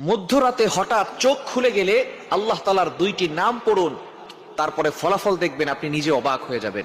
মধ্যরাতে হঠাৎ চোখ খুলে গেলে আল্লাহ তালার দুইটি নাম পড়ুন। তারপরে ফলাফল দেখবেন আপনি নিজে অবাক হয়ে যাবেন।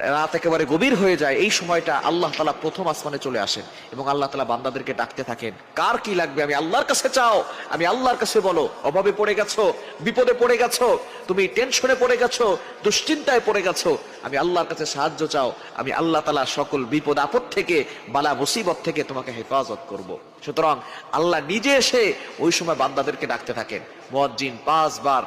রাত একেবারে গভীর হয়ে যায়, এই সময়টা আল্লাহ তালা প্রথম আসমানে চলে আসেন এবং আল্লাহ তালা বান্দাদেরকে ডাকতে থাকেন। কার কি লাগবে? আমি আল্লাহর কাছে চাও, আমি আল্লাহর কাছে বলো, অভাবে পড়ে গেছো, বিপদে পড়ে গেছো, তুমি টেনশনে পড়ে গেছো, দুশ্চিন্তায় পড়ে গেছো, আমি আল্লাহর কাছে সাহায্য চাও, আমি আল্লাহ তালা সকল বিপদ আপদ থেকে, বালা মুসিবত থেকে তোমাকে হেফাজত করব। সুতরাং আল্লাহ নিজে এসে ওই সময় বান্দাদেরকে ডাকতে থাকেন। মুয়াজ্জিন পাঁচবার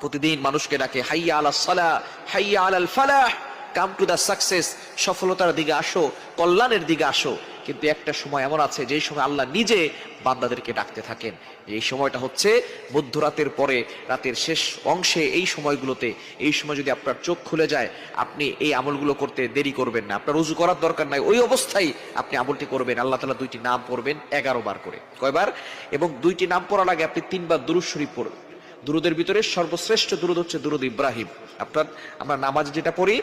প্রতিদিন মানুষকে ডাকে, হাইয়া আলা সালা হাইয়া আলাল ফালাহ। কাম টু দ্য সাকসেস, সফলতার দিকে আসো, কল্যাণের দিকে আসো। কিন্তু একটা সময় এমন আছে, যেই সময় আল্লাহ নিজে বান্দাদেরকে ডাকতে থাকেন। এই সময়টা হচ্ছে মধ্যরাতের পরে, রাতের শেষ অংশে এই সময়গুলোতে। এই সময় যদি আপনার চোখ খুলে যায়, আপনি এই আমলগুলো করতে দেরি করবেন না। আপনার উজু করার দরকার নাই, ওই অবস্থায় আপনি আমলটি করবেন। আল্লাহ তালা দুইটি নাম পড়বেন, এগারো বার করে। কয়বার? এবং দুইটি নাম পড়ার আগে আপনি তিনবার দুরুদ শরীফ পড়বেন দুরুদের ভিতরে সর্বশ্রেষ্ঠ দুরুদ হচ্ছে দুরুদ ইব্রাহিম। আপনার, আমরা নামাজ যেটা পড়ি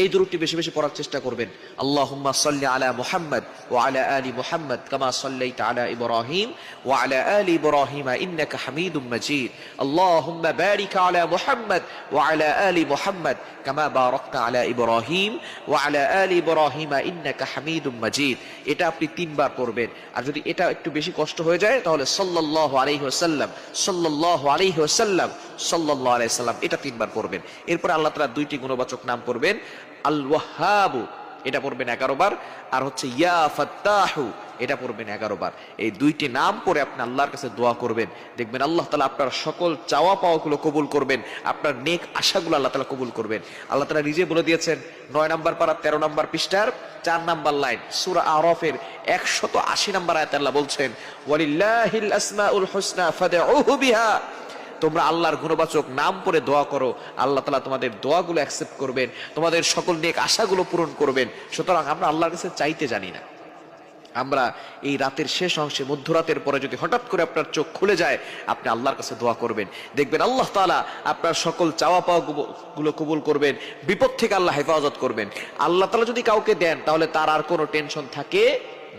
এই দুরুদটি বেশি বেশি পড়ার চেষ্টা করবেন। আল্লাহুম্মা সাল্লি আলা মুহাম্মদ ওয়া আলা আলি মুহাম্মদ কামা সাল্লাইতা আলা ইব্রাহিম ওয়া আলা আলি ইব্রাহিম ইন্নাকা হামিদুম মাজিদ। আল্লাহুম্মা বারিক আলা মুহাম্মদ ওয়া আলা আলি মুহাম্মদ কামা বারাকতা আলা ইব্রাহিম ওয়া আলা আলি ইব্রাহিম ইন্নাকা হামিদুম মাজিদ। এটা আপনি তিনবার পড়বেন। আর যদি এটা একটু বেশি কষ্ট হয়ে যায়, তাহলে সাল্লাল্লাহু আলাইহি ওয়াসাল্লাম, সাল্লাল্লাহু আলাইহি ওয়াসাল্লাম, সাল্লাল্লাহু আলাইহি সাল্লাম এটা তিনবার পড়বেন। এরপর আল্লাহ তাআলা দুইটি গুণবাচক নাম পড়বেন আল ওয়াহাবু এটা পড়বেন এগারো বার, আর হচ্ছে ইয়া ফাত্তাহু, এটা পড়বেন এগারো বার। এই দুইটি নাম পড়ে আপনি আল্লাহর কাছে দোয়া করবেন। দেখবেন আল্লাহ তালা আপনার সকল চাওয়া পাওয়াগুলো কবুল করবেন, আপনার নেক আশাগুলো আল্লাহ তালা কবুল করবেন। আল্লাহ তালা নিজে বলে দিয়েছেন, নয় নাম্বার পাড়া, তেরো নাম্বার পৃষ্ঠার চার নাম্বার লাইন, সুরা আরফের একশত আশি নাম্বার আয়াত আল্লাহ বলছেন, ওয়ালিল্লাহিল আসমাউল হুসনা ফাদউহু বিহা। তোমরা আল্লাহর গুণবাচক নাম পরে দোয়া করো, আল্লাহ তালা তোমাদের দোয়াগুলো অ্যাকসেপ্ট করবেন, তোমাদের সকল নেক আশাগুলো পূরণ করবেন। সুতরাং আমরা আল্লাহর কাছে চাইতে জানি না। আমরা এই রাতের শেষ অংশে, মধ্যরাতের পরে যদি হঠাৎ করে আপনার চোখ খুলে যায়, আপনি আল্লাহর কাছে দোয়া করবেন। দেখবেন আল্লাহ তালা আপনার সকল চাওয়া পাওয়া গুলো কবুল করবেন, বিপদ থেকে আল্লাহ হেফাজত করবেন। আল্লাহ তালা যদি কাউকে দেন, তাহলে তার আর কোনো টেনশন থাকে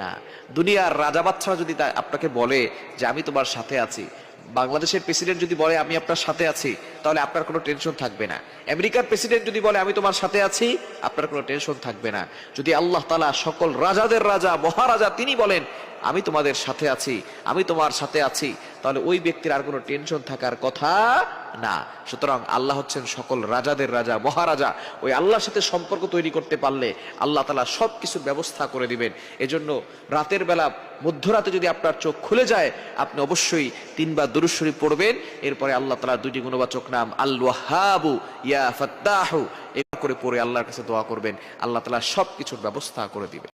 না। দুনিয়ার রাজা বাচ্চারা যদি আপনাকে বলে যে, আমি তোমার সাথে আছি। বাংলাদেশের প্রেসিডেন্ট যদি বলে, আমি আপনার সাথে আছি, তাহলে আপনার কোনো টেনশন থাকবে না। আমেরিকার প্রেসিডেন্ট যদি বলে, আমি তোমার সাথে আছি, আপনার কোনো টেনশন থাকবে না। যদি আল্লাহ তালা সকল রাজাদের রাজা, মহারাজা তিনি বলেন, আমি তোমাদের সাথে আছি, আমি তোমার সাথে আছি তাহলে ওই ব্যক্তির আর কোনো টেনশন থাকার কথা না। সুতরাং আল্লাহ হচ্ছেন সকল রাজাদের রাজা, মহারাজা। ওই আল্লাহর সাথে সম্পর্ক তৈরি করতে পারলে আল্লাহ তালা সব কিছুর ব্যবস্থা করে দিবেন। এজন্য রাতের বেলা মধ্যরাতে যদি আপনার চোখ খুলে যায়, আপনি অবশ্যই তিনবার দুরুশ্বরী পড়বেন। এরপরে আল্লাহ তালা দুইটি গুণবাচক নাম আল ওয়াহাবু ইয়া ফাত্তাহু। এবার করে পড়ে আল্লাহর কাছে দোয়া করবেন। আল্লাহ তালা সব কিছুর ব্যবস্থা করে দিবেন।